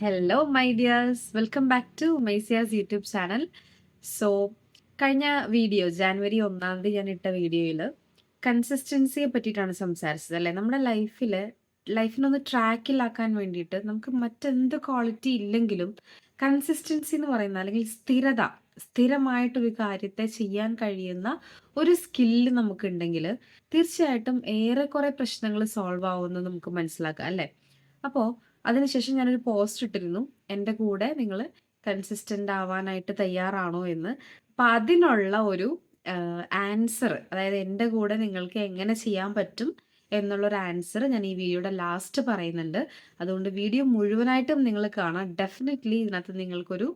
Hello my dears welcome back to മൈസിയാസ് YouTube channel so കഴിഞ്ഞ video January ഒന്നാം തീയതി ഞാൻ ഇട്ട വീഡിയോയിൽ കൺസിസ്റ്റൻസിയെ പറ്റിയിട്ടാണ് സംസാരിച്ചത് അല്ലേ? നമ്മുടെ ലൈഫിൽ ലൈഫിനൊന്ന് ട്രാക്കിലാക്കാൻ വേണ്ടിയിട്ട് നമുക്ക് മറ്റെന്ത് ക്വാളിറ്റി ഇല്ലെങ്കിലും കൺസിസ്റ്റൻസി എന്ന് പറയുന്ന അല്ലെങ്കിൽ സ്ഥിരത സ്ഥിരമായിട്ടൊരു കാര്യത്തെ ചെയ്യാൻ കഴിയുന്ന ഒരു സ്കില്ല് നമുക്കുണ്ടെങ്കിൽ തീർച്ചയായിട്ടും ഏറെക്കുറെ പ്രശ്നങ്ങൾ സോൾവ് ആവുമെന്ന് നമുക്ക് മനസ്സിലാക്കാം അല്ലേ? അപ്പോൾ അതിനുശേഷം ഞാനൊരു പോസ്റ്റ് ഇട്ടിരുന്നു. എന്റെ കൂടെ നിങ്ങൾ കൺസിസ്റ്റന്റ് ആവാനായിട്ട് തയ്യാറാണോ എന്ന്. അപ്പം അതിനുള്ള ഒരു ആൻസർ അതായത് എന്റെ കൂടെ നിങ്ങൾക്ക് എങ്ങനെ ചെയ്യാൻ പറ്റും എന്നുള്ളൊരു ആൻസർ ഞാൻ ഈ വീഡിയോയുടെ ലാസ്റ്റ് പറയുന്നുണ്ട്. അതുകൊണ്ട് വീഡിയോ മുഴുവനായിട്ടും നിങ്ങൾ കാണാം. ഡെഫിനറ്റ്ലി ഇതിനകത്ത് നിങ്ങൾക്കൊരു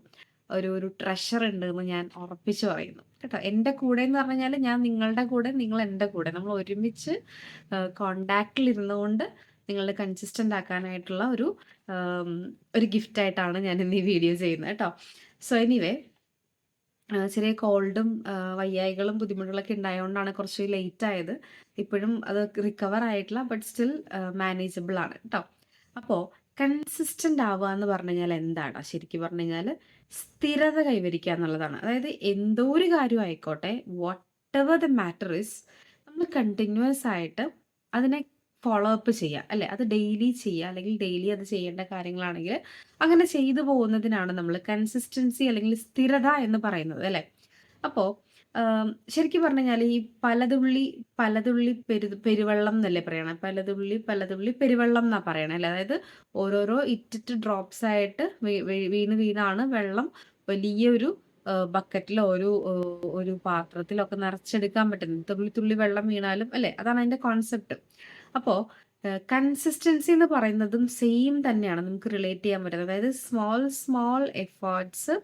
ഒരു ഒരു ട്രഷർ ഉണ്ട് എന്ന് ഞാൻ ഉറപ്പിച്ച് പറയുന്നു. കേട്ടോ? എന്റെ കൂടെ എന്ന് പറഞ്ഞാൽ ഞാൻ നിങ്ങളുടെ കൂടെ നിങ്ങൾ എന്റെ കൂടെ. നമ്മൾ ഒരുമിച്ച് കോണ്ടാക്റ്റിൽ ഇരുന്നുകൊണ്ട് നിങ്ങളുടെ കൺസിസ്റ്റന്റ് ആക്കാനായിട്ടുള്ള ഒരു ഒരു ഗിഫ്റ്റ് ആയിട്ടാണ് ഞാൻ ഇന്ന് ഈ വീഡിയോ ചെയ്യുന്നത് കേട്ടോ. സോ എനിവേ ചെറിയ കോൾഡും വയ്യായികളും ബുദ്ധിമുട്ടുകളൊക്കെ ഉണ്ടായതുകൊണ്ടാണ് കുറച്ച് ലേറ്റ് ആയത്. ഇപ്പോഴും അത് റിക്കവർ ആയിട്ടില്ല ബട്ട് സ്റ്റിൽ മാനേജബിൾ ആണ് കേട്ടോ. അപ്പോൾ കൺസിസ്റ്റന്റ് ആവുക എന്ന് പറഞ്ഞു കഴിഞ്ഞാൽ എന്താണ് ശരിക്കും പറഞ്ഞു കഴിഞ്ഞാൽ സ്ഥിരത കൈവരിക്കുക എന്നുള്ളതാണ്. അതായത് എന്തോ ഒരു കാര്യം ആയിക്കോട്ടെ whatever the matter is നമ്മൾ കണ്ടിന്യൂസ് ആയിട്ട് അതിനെ ഫോളോ അപ്പ് ചെയ്യുക അല്ലേ? അത് ഡെയിലി ചെയ്യുക അല്ലെങ്കിൽ ഡെയിലി അത് ചെയ്യേണ്ട കാര്യങ്ങളാണെങ്കിൽ അങ്ങനെ ചെയ്തു പോകുന്നതിനാണ് നമ്മൾ കൺസിസ്റ്റൻസി അല്ലെങ്കിൽ സ്ഥിരത എന്ന് പറയുന്നത് അല്ലേ? അപ്പോൾ ശരിക്കും പറഞ്ഞു കഴിഞ്ഞാൽ ഈ പലതുള്ളി പലതുള്ളി പെരു പെരുവെള്ളം എന്നല്ലേ പറയണേ? പലതുള്ളി പലതുള്ളി പെരുവെള്ളം എന്നാ പറയണേ അല്ലേ? അതായത് ഓരോരോ ഇറ്റിറ്റ് ഡ്രോപ്സ് ആയിട്ട് വീണ് വീണാണ് വെള്ളം വലിയൊരു ബക്കറ്റിലോ ഒരു ഒരു ഒരു പാത്രത്തിലൊക്കെ നിറച്ചെടുക്കാൻ പറ്റുന്നത്. തുള്ളി തുള്ളി വെള്ളം വീണാലും അല്ലേ? അതാണ് അതിന്റെ കോൺസെപ്റ്റ് അപ്പോൾ കൺസിസ്റ്റൻസി എന്ന് പറയുന്നതും സെയിം തന്നെയാണ് നമുക്ക് റിലേറ്റ് ചെയ്യാൻ പറ്റുന്നത്. അതായത് സ്മോൾ സ്മോൾ എഫേർട്സ്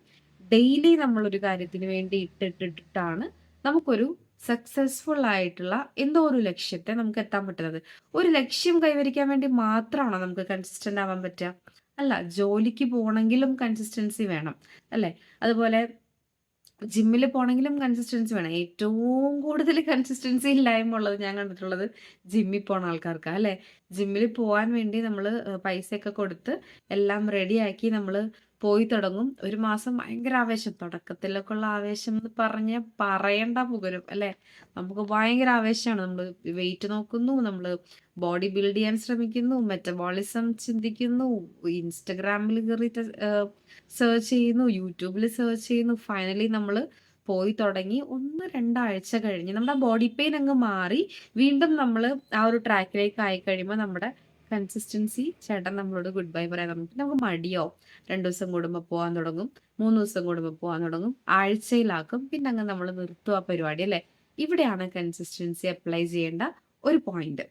ഡെയിലി നമ്മളൊരു കാര്യത്തിന് വേണ്ടി ഇട്ടിട്ടിട്ടാണ് നമുക്കൊരു സക്സസ്ഫുൾ ആയിട്ടുള്ള എന്തോ ഒരു ലക്ഷ്യത്തെ നമുക്ക് എത്താൻ പറ്റുന്നത്. ഒരു ലക്ഷ്യം കൈവരിക്കാൻ വേണ്ടി മാത്രമാണോ നമുക്ക് കൺസിസ്റ്റന്റ് ആവാൻ പറ്റുക? അല്ല ജോലിക്ക് പോകണമെങ്കിലും കൺസിസ്റ്റൻസി വേണം അല്ലേ? അതുപോലെ ജിമ്മിൽ പോകണമെങ്കിലും കൺസിസ്റ്റൻസി വേണം. ഏറ്റവും കൂടുതൽ കൺസിസ്റ്റൻസി ഇല്ലായ്മ ഉള്ളത് ഞാൻ കണ്ടിട്ടുള്ളത് ജിമ്മിൽ പോണ ആൾക്കാർക്കാണ് അല്ലേ? ജിമ്മിൽ പോകാൻ വേണ്ടി നമ്മൾ പൈസയൊക്കെ കൊടുത്ത് എല്ലാം റെഡിയാക്കി നമ്മൾ പോയി തുടങ്ങും. ഒരു മാസം ഭയങ്കര ആവേശം. തുടക്കത്തിലൊക്കെ ഉള്ള ആവേശം എന്ന് പറഞ്ഞ് പറയണ്ട പുകരും അല്ലേ? നമുക്ക് ഭയങ്കര ആവേശമാണ്. നമ്മൾ വെയിറ്റ് നോക്കുന്നു നമ്മൾ ബോഡി ബിൽഡ് ചെയ്യാൻ ശ്രമിക്കുന്നു മെറ്റബോളിസം ചിന്തിക്കുന്നു ഇൻസ്റ്റഗ്രാമിൽ കയറി സെർച്ച് ചെയ്യുന്നു യൂട്യൂബിൽ സെർച്ച് ചെയ്യുന്നു. ഫൈനലി നമ്മൾ പോയി തുടങ്ങി. ഒന്ന് രണ്ടാഴ്ച കഴിഞ്ഞ് നമ്മുടെ ബോഡി പെയിൻ അങ്ങ് മാറി. വീണ്ടും നമ്മൾ ആ ഒരു ട്രാക്കിലേക്ക് ആയി കഴിയുമ്പോൾ നമ്മുടെ കൺസിസ്റ്റൻസി ചേട്ടൻ നമ്മളോട് ഗുഡ് ബൈ പറയാൻ തുടങ്ങും നമുക്ക് മടിയോ? രണ്ട് ദിവസം കൂടുമ്പോൾ പോകാൻ തുടങ്ങും. മൂന്ന് ദിവസം കൂടുമ്പോൾ പോകാൻ തുടങ്ങും. ആഴ്ചയിലാക്കും. പിന്നെ അങ്ങ് നമ്മൾ നിർത്തും ആ പരിപാടി അല്ലേ? ഇവിടെയാണ് കൺസിസ്റ്റൻസി അപ്ലൈ ചെയ്യേണ്ട ഒരു പോയിന്റ്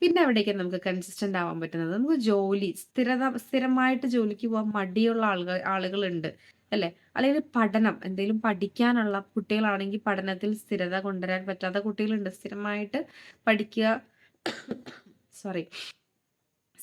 പിന്നെ എവിടേക്കാണ് നമുക്ക് കൺസിസ്റ്റന്റ് ആവാൻ പറ്റുന്നത് നമുക്ക് ജോലി സ്ഥിരത സ്ഥിരമായിട്ട് ജോലിക്ക് പോകാൻ മടിയുള്ള ആളുകൾ ആളുകളുണ്ട് അല്ലേ? അല്ലെങ്കിൽ പഠനം എന്തെങ്കിലും പഠിക്കാനുള്ള കുട്ടികളാണെങ്കിൽ പഠനത്തിൽ സ്ഥിരത കൊണ്ടുവരാൻ പറ്റാത്ത കുട്ടികളുണ്ട്. സ്ഥിരമായിട്ട് പഠിക്കുക സോറി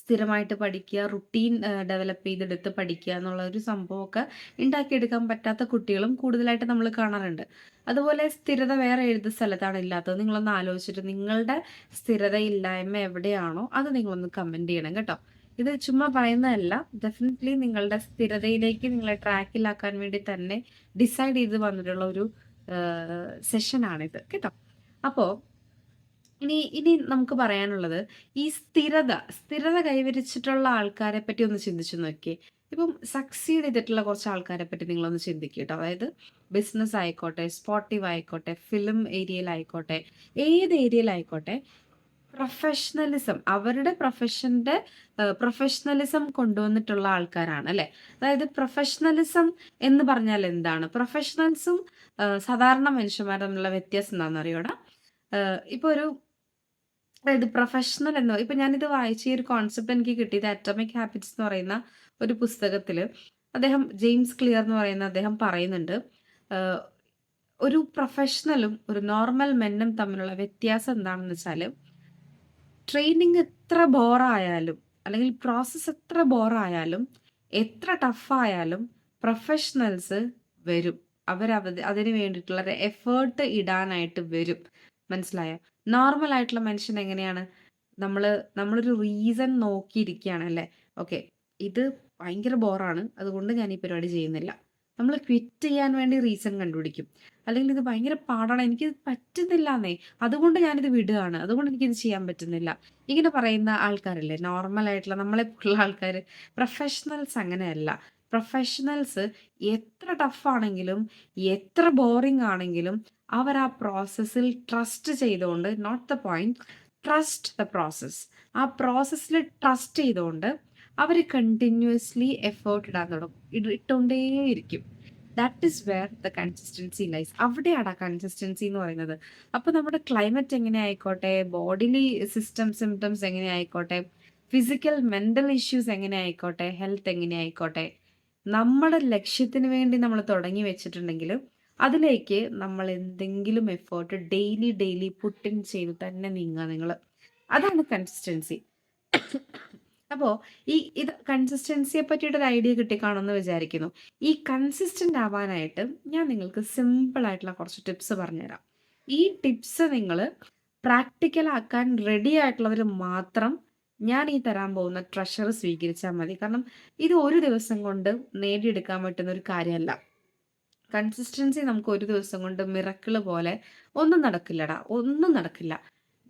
സ്ഥിരമായിട്ട് പഠിക്കുക റുട്ടീൻ ഡെവലപ്പ് ചെയ്തെടുത്ത് പഠിക്കുക എന്നുള്ള ഒരു സംഭവമൊക്കെ ഉണ്ടാക്കിയെടുക്കാൻ പറ്റാത്ത കുട്ടികളും കൂടുതലായിട്ട് നമ്മൾ കാണാറുണ്ട്. അതുപോലെ സ്ഥിരത വേറെ ഏത് സ്ഥലത്താണ് ഇല്ലാത്തത്? നിങ്ങളൊന്ന് ആലോചിച്ചിട്ട് നിങ്ങളുടെ സ്ഥിരത സ്ഥിരതയില്ലായ്മ എവിടെയാണോ അത് നിങ്ങളൊന്ന് കമന്റ് ചെയ്യണം കേട്ടോ. ഇത് ചുമ്മാ പറയുന്നതല്ല. ഡെഫിനറ്റ്ലി നിങ്ങളുടെ സ്ഥിരതയിലേക്ക് നിങ്ങളെ ട്രാക്കിലാക്കാൻ വേണ്ടി തന്നെ ഡിസൈഡ് ചെയ്ത് വന്നിട്ടുള്ള ഒരു സെഷനാണിത് കേട്ടോ. അപ്പോൾ ഇനി ഇനി നമുക്ക് പറയാനുള്ളത് ഈ സ്ഥിരത സ്ഥിരത കൈവരിച്ചിട്ടുള്ള ആൾക്കാരെ പറ്റി ഒന്ന് ചിന്തിച്ചു നോക്കിയേ. ഇപ്പം സക്സീഡ് ചെയ്തിട്ടുള്ള കുറച്ച് ആൾക്കാരെ പറ്റി നിങ്ങളൊന്ന് ചിന്തിക്കുക അതായത് ബിസിനസ് ആയിക്കോട്ടെ സ്പോർട്ടീവ് ആയിക്കോട്ടെ ഫിലിം ഏരിയയിലായിക്കോട്ടെ ഏത് ഏരിയയിലായിക്കോട്ടെ പ്രൊഫഷണലിസം അവരുടെ പ്രൊഫഷന്റെ പ്രൊഫഷണലിസം കൊണ്ടുവന്നിട്ടുള്ള ആൾക്കാരാണ് അല്ലെ? അതായത് പ്രൊഫഷണലിസം എന്ന് പറഞ്ഞാൽ എന്താണ്? പ്രൊഫഷണൽസും സാധാരണ മനുഷ്യന്മാരും തമ്മിലുള്ള വ്യത്യാസം എന്താണെന്ന് അറിയോടാ? ഇപ്പൊ ഒരു അതായത് പ്രൊഫഷണൽ എന്ന് ഇപ്പം ഞാനിത് വായിച്ച ഈ ഒരു കോൺസെപ്റ്റ് എനിക്ക് കിട്ടിയത് അറ്റോമിക് ഹാബിറ്റ്സ് എന്ന് പറയുന്ന ഒരു പുസ്തകത്തിൽ അദ്ദേഹം ജെയിംസ് ക്ലിയർ എന്ന് പറയുന്ന അദ്ദേഹം പറയുന്നുണ്ട് ഒരു പ്രൊഫഷണലും ഒരു നോർമൽ മെന്നും തമ്മിലുള്ള വ്യത്യാസം എന്താണെന്ന് വെച്ചാൽ ട്രെയിനിങ് എത്ര ബോറായാലും അല്ലെങ്കിൽ പ്രോസസ്സ് എത്ര ബോറായാലും എത്ര ടഫായാലും പ്രൊഫഷണൽസ് വരും. അവർ അതിന് വേണ്ടിയിട്ടുള്ള എഫേർട്ട് ഇടാനായിട്ട് വരും. മനസ്സിലായോ? നോർമൽ ആയിട്ടുള്ള മനുഷ്യൻ എങ്ങനെയാണ്? നമ്മൾ നമ്മളൊരു റീസൺ നോക്കിയിരിക്കുകയാണ് അല്ലേ? ഓക്കെ ഇത് ഭയങ്കര ബോറാണ് അതുകൊണ്ട് ഞാൻ ഈ പരിപാടി ചെയ്യുന്നില്ല. നമ്മൾ ക്വിറ്റ് ചെയ്യാൻ വേണ്ടി റീസൺ കണ്ടുപിടിക്കും. അല്ലെങ്കിൽ ഇത് ഭയങ്കര പാടാണ്. എനിക്ക് പറ്റുന്നില്ല എന്നേ അതുകൊണ്ട് ഞാനിത് വിടുകയാണ്. അതുകൊണ്ട് എനിക്കിത് ചെയ്യാൻ പറ്റുന്നില്ല. ഇങ്ങനെ പറയുന്ന ആൾക്കാരല്ലേ? നോർമൽ ആയിട്ടുള്ള നമ്മളെ ഉള്ള ആൾക്കാർ പ്രൊഫഷണൽസ് അങ്ങനെയല്ല. പ്രൊഫഷണൽസ് എത്ര ടഫാണെങ്കിലും എത്ര ബോറിംഗ് ആണെങ്കിലും അവർ ആ പ്രോസസ്സിൽ ട്രസ്റ്റ് ചെയ്തുകൊണ്ട് not the point trust the process ആ പ്രോസസ്സിൽ ട്രസ്റ്റ് ചെയ്തുകൊണ്ട് അവർ കണ്ടിന്യൂസ്ലി എഫേർട്ട് ഇടാൻ തുടങ്ങും. ഇട് ഇട്ടുകൊണ്ടേയിരിക്കും. That is where the consistency lies അവിടെയാണ് കൺസിസ്റ്റൻസി എന്ന് പറയുന്നത്. അപ്പോൾ നമ്മുടെ ക്ലൈമറ്റ് എങ്ങനെ ആയിക്കോട്ടെ ബോഡിലി സിസ്റ്റം സിംറ്റംസ് എങ്ങനെ ആയിക്കോട്ടെ ഫിസിക്കൽ മെന്റൽ ഇഷ്യൂസ് എങ്ങനെ ആയിക്കോട്ടെ ഹെൽത്ത് എങ്ങനെ ആയിക്കോട്ടെ നമ്മുടെ ലക്ഷ്യത്തിന് വേണ്ടി നമ്മൾ തുടങ്ങി വെച്ചിട്ടുണ്ടെങ്കിലും അതിലേക്ക് നമ്മൾ എന്തെങ്കിലും എഫേർട്ട് ഡെയിലി ഡെയിലി പുട്ടിൻ ചെയ്ത് തന്നെ നീങ്ങുക നിങ്ങൾ അതാണ് കൺസിസ്റ്റൻസി അപ്പോൾ ഈ ഇത് കൺസിസ്റ്റൻസിയെ പറ്റിയിട്ടൊരു ഐഡിയ കിട്ടിക്കാണെന്ന് വിചാരിക്കുന്നു. ഈ കൺസിസ്റ്റന്റ് ആവാനായിട്ട് ഞാൻ നിങ്ങൾക്ക് സിമ്പിൾ ആയിട്ടുള്ള കുറച്ച് ടിപ്സ് പറഞ്ഞുതരാം. ഈ ടിപ്സ് നിങ്ങൾ പ്രാക്ടിക്കലാക്കാൻ റെഡി ആയിട്ടുള്ളവർ മാത്രം ഞാൻ ഈ തരാൻ പോകുന്ന ട്രഷർ സ്വീകരിച്ചാൽ മതി. കാരണം ഇത് ഒരു ദിവസം കൊണ്ട് നേടിയെടുക്കാൻ പറ്റുന്ന ഒരു കാര്യമല്ല. കൺസിസ്റ്റൻസി നമുക്ക് ഒരു ദിവസം കൊണ്ട് മിറക്കിൾ പോലെ ഒന്നും നടക്കില്ലടാ. ഒന്നും നടക്കില്ല.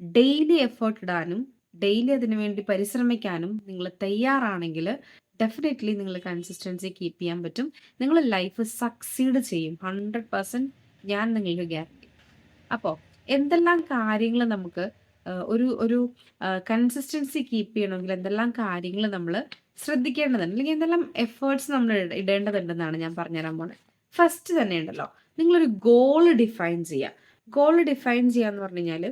ഡെയിലി എഫേർട്ട് ഇടാനും ഡെയിലി അതിനു വേണ്ടി പരിശ്രമിക്കാനും നിങ്ങൾ തയ്യാറാണെങ്കിൽ ഡെഫിനറ്റ്ലി നിങ്ങൾ കൺസിസ്റ്റൻസി കീപ്പ് ചെയ്യാൻ പറ്റും. നിങ്ങൾ ലൈഫ് സക്സീഡ് ചെയ്യും. ഹൺഡ്രഡ് പെർസെന്റ് ഞാൻ നിങ്ങൾക്ക് ഗ്യാരണ്ടി അപ്പോൾ എന്തെല്ലാം കാര്യങ്ങൾ നമുക്ക് ഒരു ഒരു കൺസിസ്റ്റൻസി കീപ്പ് ചെയ്യണമെങ്കിൽ എന്തെല്ലാം കാര്യങ്ങൾ നമ്മൾ ശ്രദ്ധിക്കേണ്ടതുണ്ട്. അല്ലെങ്കിൽ എന്തെല്ലാം എഫേർട്സ് നമ്മൾ ഇടേണ്ടതുണ്ടെന്നാണ് ഞാൻ പറഞ്ഞുതരാൻ പോകുന്നത് ഫസ്റ്റ് തന്നെ ഉണ്ടല്ലോ നിങ്ങളൊരു ഗോൾ ഡിഫൈൻ ചെയ്യുക ഗോൾ ഡിഫൈൻ ചെയ്യുക എന്ന് പറഞ്ഞു കഴിഞ്ഞാൽ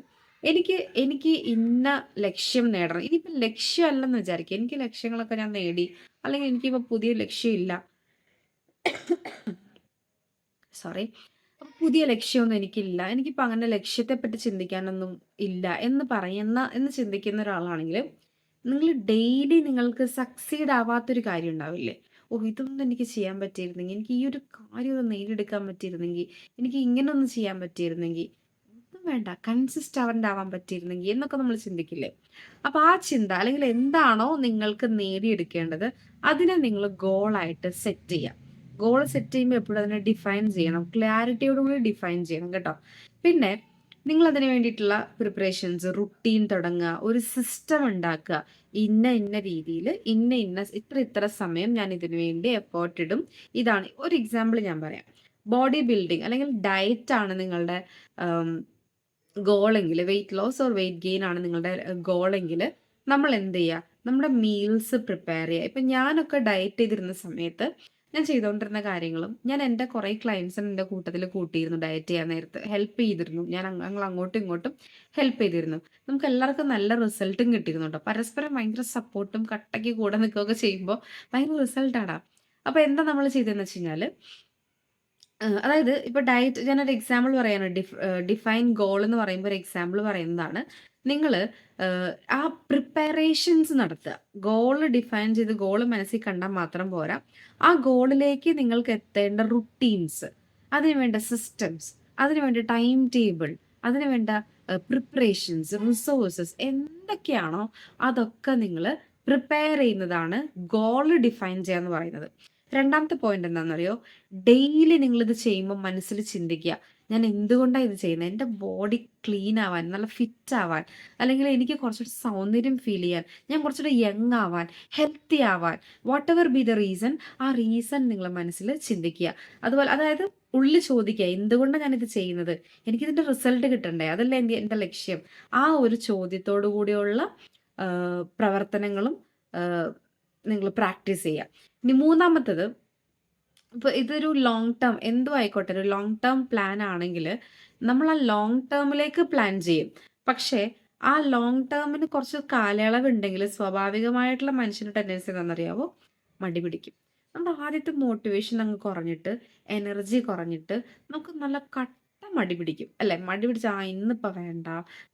എനിക്ക് എനിക്ക് ഇന്ന ലക്ഷ്യം നേടണം. ഇനിയിപ്പോൾ ലക്ഷ്യമല്ലെന്ന് വിചാരിക്കുക. എനിക്ക് ലക്ഷ്യങ്ങളൊക്കെ ഞാൻ നേടി. അല്ലെങ്കിൽ എനിക്കിപ്പോൾ പുതിയ ലക്ഷ്യമില്ല സോറി പുതിയ ലക്ഷ്യമൊന്നും എനിക്കില്ല. എനിക്കിപ്പോൾ അങ്ങനെ ലക്ഷ്യത്തെപ്പറ്റി ചിന്തിക്കാനൊന്നും ഇല്ല എന്ന് പറയുന്ന എന്ന് ചിന്തിക്കുന്ന ഒരാളാണെങ്കിൽ നിങ്ങൾ ഡെയിലി നിങ്ങൾക്ക് സക്സീഡ് ആവാത്തൊരു കാര്യം ഉണ്ടാവില്ലേ? ഓ ഇതൊന്നും എനിക്ക് ചെയ്യാൻ പറ്റിയിരുന്നെങ്കിൽ എനിക്ക് ഈ ഒരു കാര്യം ഒന്ന് നേടിയെടുക്കാൻ പറ്റിയിരുന്നെങ്കിൽ എനിക്ക് ഇങ്ങനെ ഒന്ന് ചെയ്യാൻ പറ്റിയിരുന്നെങ്കിൽ ഒന്നും വേണ്ട കൺസിസ്റ്റന്റ് ആവാൻ പറ്റിയിരുന്നെങ്കിൽ എന്നൊക്കെ നമ്മൾ ചിന്തിക്കില്ലേ? അപ്പോൾ ആ ചിന്ത അല്ലെങ്കിൽ എന്താണോ നിങ്ങൾക്ക് നേടിയെടുക്കേണ്ടത് അതിനെ നിങ്ങൾ ഗോളായിട്ട് സെറ്റ് ചെയ്യുക ഗോൾ സെറ്റ് ചെയ്യുമ്പോൾ എപ്പോഴും അതിനെ ഡിഫൈൻ ചെയ്യണം. ക്ലാരിറ്റിയോട് കൂടി ഡിഫൈൻ ചെയ്യണം കേട്ടോ. പിന്നെ നിങ്ങൾ അതിന് വേണ്ടിയിട്ടുള്ള പ്രിപ്പറേഷൻസ് റുട്ടീൻ തുടങ്ങുക ഒരു സിസ്റ്റം ഉണ്ടാക്കുക. ഇന്ന ഇന്ന രീതിയിൽ ഇന്ന ഇന്ന ഇത്ര ഇത്ര സമയം ഞാൻ ഇതിനു വേണ്ടി എഫേർട്ട് ഇടും. ഇതാണ് ഒരു എക്സാമ്പിൾ ഞാൻ പറയാം. ബോഡി ബിൽഡിംഗ് അല്ലെങ്കിൽ ഡയറ്റ് ആണ് നിങ്ങളുടെ ഗോളെങ്കിൽ weight loss or weight gain ആണ് നിങ്ങളുടെ ഗോളെങ്കിൽ നമ്മൾ എന്ത് ചെയ്യുക? നമ്മുടെ മീൽസ് പ്രിപ്പയർ ചെയ്യുക. ഇപ്പം ഞാനൊക്കെ ഡയറ്റ് ചെയ്തിരുന്ന സമയത്ത് ഞാൻ ചെയ്തുകൊണ്ടിരുന്ന കാര്യങ്ങളും ഞാൻ എന്റെ കുറേ ക്ലയൻസിന് എന്റെ കൂട്ടത്തിൽ കൂട്ടിയിരുന്നു ഡയറ്റ് ചെയ്യാൻ നേരത്ത്. ഹെൽപ്പ് ചെയ്തിരുന്നു. ഞാൻ ഞങ്ങൾ അങ്ങോട്ടും ഇങ്ങോട്ടും ഹെൽപ്പ് ചെയ്തിരുന്നു. നമുക്ക് എല്ലാവർക്കും നല്ല റിസൾട്ടും കിട്ടിയിരുന്നു കേട്ടോ പരസ്പരം ഭയങ്കര സപ്പോർട്ടും കട്ടയ്ക്ക് കൂടെ നിൽക്കുകയൊക്കെ ചെയ്യുമ്പോൾ ഭയങ്കര റിസൾട്ടാണ് അപ്പോൾ എന്താ നമ്മൾ ചെയ്തതെന്ന് വെച്ച് കഴിഞ്ഞാൽ അതായത് ഇപ്പൊ ഡയറ്റ് ഞാനൊരു എക്സാമ്പിൾ പറയാണ് ഡിഫ് ഡിഫൈൻ ഗോൾ എന്ന് പറയുമ്പോൾ ഒരു എക്സാമ്പിൾ പറയുന്നതാണ്. നിങ്ങൾ ആ പ്രിപ്പറേഷൻസ് നടത്തുക. ഗോൾ ഡിഫൈൻ ചെയ്ത് ഗോൾ മനസ്സിൽ കണ്ടാൽ മാത്രം പോരാ. ആ ഗോളിലേക്ക് നിങ്ങൾക്ക് എത്തേണ്ട റുട്ടീൻസ് അതിന് വേണ്ട സിസ്റ്റംസ് അതിന് വേണ്ട ടൈം ടേബിൾ അതിന് വേണ്ട പ്രിപ്പറേഷൻസ് റിസോഴ്സസ് എന്തൊക്കെയാണോ അതൊക്കെ നിങ്ങൾ പ്രിപ്പയർ ചെയ്യുന്നതാണ് ഗോൾ ഡിഫൈൻ ചെയ്യുക എന്ന് പറയുന്നത്. രണ്ടാമത്തെ പോയിന്റ് എന്താണെന്നറിയോ? ഡെയിലി നിങ്ങളിത് ചെയ്യുമ്പോൾ മനസ്സിൽ ചിന്തിക്കുക. ഞാൻ എന്തുകൊണ്ടാണ് ഇത് ചെയ്യുന്നത് എന്റെ ബോഡി ക്ലീൻ ആവാൻ നല്ല ഫിറ്റ് ആവാൻ അല്ലെങ്കിൽ എനിക്ക് കുറച്ചുകൂടി സൗന്ദര്യം ഫീൽ ചെയ്യാൻ ഞാൻ കുറച്ചുകൂടി യങ് ആവാൻ ഹെൽത്തി ആവാൻ whatever be the reason ആ റീസൺ നിങ്ങൾ മനസ്സിൽ ചിന്തിക്കുക. അതുപോലെ അതായത് ഉള്ളിൽ ചോദിക്കുക എന്തുകൊണ്ടാണ് ഞാനിത് ചെയ്യുന്നത്? എനിക്കിതിന്റെ റിസൾട്ട് കിട്ടണ്ടേ? അതല്ലേ എന്റെ എന്റെ ലക്ഷ്യം. ആ ഒരു ചോദ്യത്തോടു കൂടിയുള്ള പ്രവർത്തനങ്ങളും നിങ്ങൾ പ്രാക്ടീസ് ചെയ്യുക ഇനി മൂന്നാമത്തത് ഇപ്പോൾ ഇതൊരു ലോങ് ടേം എന്തും ആയിക്കോട്ടെ ഒരു ലോങ് ടേം പ്ലാൻ ആണെങ്കിൽ നമ്മൾ ആ ലോങ് ടേമിലേക്ക് പ്ലാൻ ചെയ്യും. പക്ഷേ ആ ലോങ് ടേമിന് കുറച്ച് കാലയളവ് ഉണ്ടെങ്കിൽ സ്വാഭാവികമായിട്ടുള്ള മനുഷ്യന്റെ ടെൻഡൻസി എന്താണെന്നറിയാവോ? മടി പിടിക്കും. നമ്മുടെ ആദ്യത്തെ മോട്ടിവേഷൻ അങ്ങ് കുറഞ്ഞിട്ട് എനർജി കുറഞ്ഞിട്ട് നമുക്ക് നല്ല കട്ട മടി പിടിക്കും. അല്ലേ? മടി പിടിച്ച ആ ഇന്നിപ്പോൾ വേണ്ട.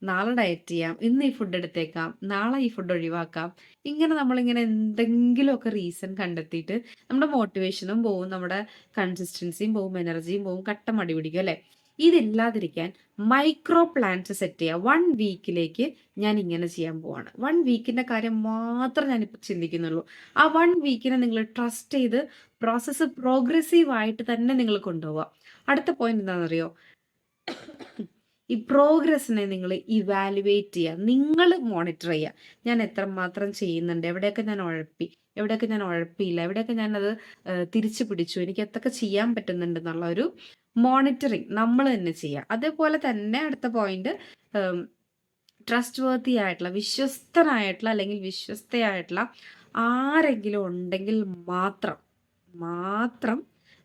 നാളെ ഡയറ്റ് ചെയ്യാം. ഇന്ന് ഈ ഫുഡ് എടുത്തേക്കാം. നാളെ ഈ ഫുഡ് ഒഴിവാക്കാം. ഇങ്ങനെ നമ്മളിങ്ങനെ എന്തെങ്കിലുമൊക്കെ റീസൺ കണ്ടെത്തിയിട്ട് നമ്മുടെ മോട്ടിവേഷനും പോവും നമ്മുടെ കൺസിസ്റ്റൻസിയും പോവും എനർജിയും പോവും കട്ട മടി പിടിക്കും അല്ലേ? ഇതില്ലാതിരിക്കാൻ മൈക്രോ പ്ലാൻസ് സെറ്റ് ചെയ്യുക വൺ വീക്കിലേക്ക് ഞാൻ ഇങ്ങനെ ചെയ്യാൻ പോവാണ്. വൺ വീക്കിന്റെ കാര്യം മാത്രം ഞാനിപ്പോൾ ചിന്തിക്കുന്നുള്ളൂ. ആ വൺ വീക്കിനെ നിങ്ങൾ ട്രസ്റ്റ് ചെയ്ത് പ്രോസസ്സ് പ്രോഗ്രസീവ് ആയിട്ട് തന്നെ നിങ്ങൾ കൊണ്ടുപോവുക അടുത്ത പോയിന്റ് എന്താണെന്നറിയോ? ഈ പ്രോഗ്രസ്സിനെ നിങ്ങൾ ഇവാലുവേറ്റ് ചെയ്യുക. നിങ്ങൾ മോണിറ്റർ ചെയ്യുക. ഞാൻ എത്രമാത്രം ചെയ്യുന്നുണ്ട്? എവിടെയൊക്കെ ഞാൻ ഉഴപ്പി? എവിടെയൊക്കെ ഞാൻ ഉഴപ്പിയില്ല? എവിടെയൊക്കെ ഞാനത് തിരിച്ചു പിടിച്ചു? എനിക്ക് എത്തൊക്കെ ചെയ്യാൻ പറ്റുന്നുണ്ട് എന്നുള്ള ഒരു മോണിറ്ററിങ് നമ്മൾ തന്നെ ചെയ്യുക. അതേപോലെ തന്നെ അടുത്ത പോയിന്റ് ട്രസ്റ്റ് വർത്തി ആയിട്ടുള്ള വിശ്വസ്തനായിട്ടുള്ള അല്ലെങ്കിൽ വിശ്വസ്തയായിട്ടുള്ള ആരെങ്കിലും ഉണ്ടെങ്കിൽ മാത്രം മാത്രം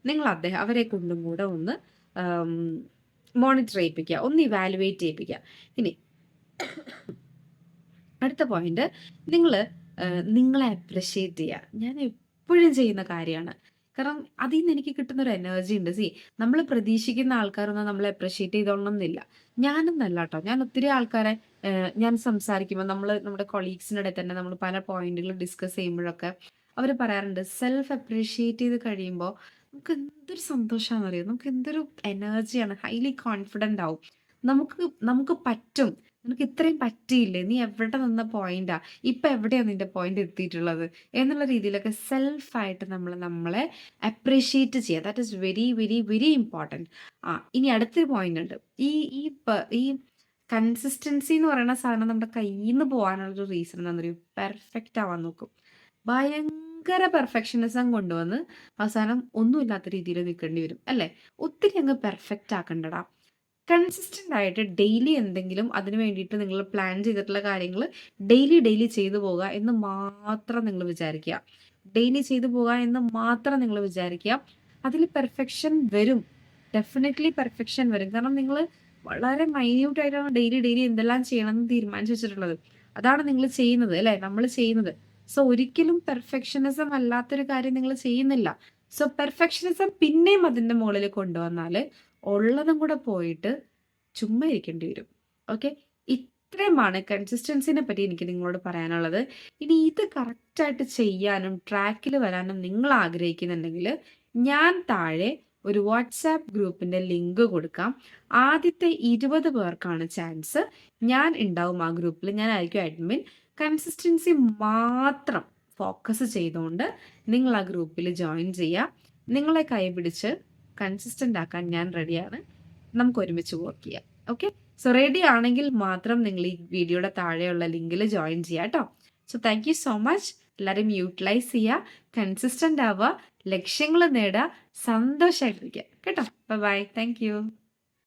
നിങ്ങൾ അദ്ദേഹം അവരെ കൊണ്ടും കൂടെ ഒന്ന് മോണിറ്റർ ചെയ്യിപ്പിക്കുക ഒന്ന് ഇവാലുവേറ്റ് ചെയ്യിപ്പിക്കുക. ഇനി അടുത്ത പോയിന്റ് നിങ്ങൾ നിങ്ങളെ അപ്രിഷ്യേറ്റ് ചെയ്യുക. ഞാൻ എപ്പോഴും ചെയ്യുന്ന കാര്യമാണ്. കാരണം അതിൽ നിന്ന് എനിക്ക് കിട്ടുന്ന ഒരു എനർജി ഉണ്ട്. സി നമ്മൾ പ്രതീക്ഷിക്കുന്ന ആൾക്കാരൊന്നും നമ്മൾ അപ്രിഷ്യേറ്റ് ചെയ്തോളണം എന്നില്ല ഞാനൊന്നല്ല കേട്ടോ ഞാൻ ഒത്തിരി ആൾക്കാരെ ഞാൻ സംസാരിക്കുമ്പോൾ നമ്മൾ നമ്മുടെ കൊളീഗ്സിനിടെ തന്നെ നമ്മൾ പല പോയിന്റുകൾ ഡിസ്കസ് ചെയ്യുമ്പോഴൊക്കെ അവർ പറയാറുണ്ട് സെൽഫ് അപ്രീഷിയേറ്റ് ചെയ്ത് കഴിയുമ്പോൾ നമുക്ക് എന്തൊരു സന്തോഷമാണെന്ന് അറിയാം? നമുക്ക് എന്തൊരു എനർജിയാണ് ഹൈലി കോൺഫിഡന്റ് ആവും. നമുക്ക് നമുക്ക് പറ്റും. നിനക്ക് ഇത്രയും പറ്റിയില്ലേ? നീ എവിടെ നിന്ന പോയിന്റാ ഇപ്പൊ എവിടെയാണ് നിന്റെ പോയിന്റ് എത്തിയിട്ടുള്ളത്? എന്നുള്ള രീതിയിലൊക്കെ സെൽഫായിട്ട് നമ്മൾ നമ്മളെ അപ്രീഷിയേറ്റ് ചെയ്യുക. That is very very very important ആ ഇനി അടുത്തൊരു പോയിന്റ് ഉണ്ട്. ഈ ഈ ഈ കൺസിസ്റ്റൻസി എന്ന് പറയുന്ന സാധനം നമ്മുടെ കയ്യിൽ നിന്ന് പോകാനുള്ളൊരു റീസൺ എന്താണെന്ന് പറയും പെർഫെക്റ്റ് ആവാൻ നോക്കും. ഭയങ്കര ഭയങ്കര പെർഫെക്ഷനിസം കൊണ്ടുവന്ന് അവസാനം ഒന്നുമില്ലാത്ത രീതിയിൽ നിൽക്കേണ്ടി വരും അല്ലേ? ഒത്തിരി അങ്ങ് പെർഫെക്റ്റ് ആക്കണ്ടടാ. കൺസിസ്റ്റന്റ് ആയിട്ട് ഡെയിലി എന്തെങ്കിലും അതിന് വേണ്ടിയിട്ട് നിങ്ങൾ പ്ലാൻ ചെയ്തിട്ടുള്ള കാര്യങ്ങൾ ഡെയിലി ഡെയിലി ചെയ്തു പോകുക എന്ന് മാത്രം നിങ്ങൾ വിചാരിക്കുക. ഡെയിലി ചെയ്തു പോകുക എന്ന് മാത്രം നിങ്ങൾ വിചാരിക്കുക. അതിൽ പെർഫെക്ഷൻ വരും. ഡെഫിനറ്റ്ലി പെർഫെക്ഷൻ വരും. കാരണം നിങ്ങൾ വളരെ മൈന്യൂട്ട് ആയിട്ടാണ് ഡെയിലി ഡെയിലി എന്തെല്ലാം ചെയ്യണമെന്ന് തീരുമാനിച്ചു വെച്ചിട്ടുള്ളത്. അതാണ് നിങ്ങൾ ചെയ്യുന്നത് അല്ലേ? നമ്മൾ ചെയ്യുന്നത്. സോ ഒരിക്കലും പെർഫെക്ഷനിസം അല്ലാത്തൊരു കാര്യം നിങ്ങൾ ചെയ്യുന്നില്ല. സോ പെർഫെക്ഷനിസം പിന്നെയും അതിന്റെ മുകളിൽ കൊണ്ടുവന്നാൽ ഉള്ളതും കൂടെ പോയിട്ട് ചുമ്മാ ഇരിക്കേണ്ടി വരും. ഓക്കെ ഇത്രയുമാണ് കൺസിസ്റ്റൻസിനെ പറ്റി എനിക്ക് നിങ്ങളോട് പറയാനുള്ളത്. ഇനി ഇത് കറക്റ്റായിട്ട് ചെയ്യാനും ട്രാക്കിൽ വരാനും നിങ്ങൾ ആഗ്രഹിക്കുന്നുണ്ടെങ്കിൽ ഞാൻ താഴെ ഒരു വാട്സാപ്പ് ഗ്രൂപ്പിന്റെ ലിങ്ക് കൊടുക്കാം. ആദ്യത്തെ ഇരുപത് പേർക്കാണ് ചാൻസ് ഞാൻ ഉണ്ടാവും ആ ഗ്രൂപ്പിൽ. ഞാനായിരിക്കും അഡ്മിൻ കൺസിസ്റ്റൻസി മാത്രം ഫോക്കസ് ചെയ്തുകൊണ്ട് നിങ്ങൾ ആ ഗ്രൂപ്പിൽ ജോയിൻ ചെയ്യുക നിങ്ങളെ കൈപിടിച്ച് കൺസിസ്റ്റന്റ് ആക്കാൻ ഞാൻ റെഡിയാണ് നമുക്ക് ഒരുമിച്ച് വർക്ക് ചെയ്യാം. ഓക്കെ സോ റെഡി ആണെങ്കിൽ മാത്രം നിങ്ങൾ ഈ വീഡിയോയുടെ താഴെയുള്ള ലിങ്കിൽ ജോയിൻ ചെയ്യാം കേട്ടോ so thank you so much എല്ലാവരും യൂട്ടിലൈസ് ചെയ്യുക കൺസിസ്റ്റന്റ് ആവുക. ലക്ഷ്യങ്ങൾ നേടുക. സന്തോഷമായിട്ടിരിക്കുക കേട്ടോ? Bye thank you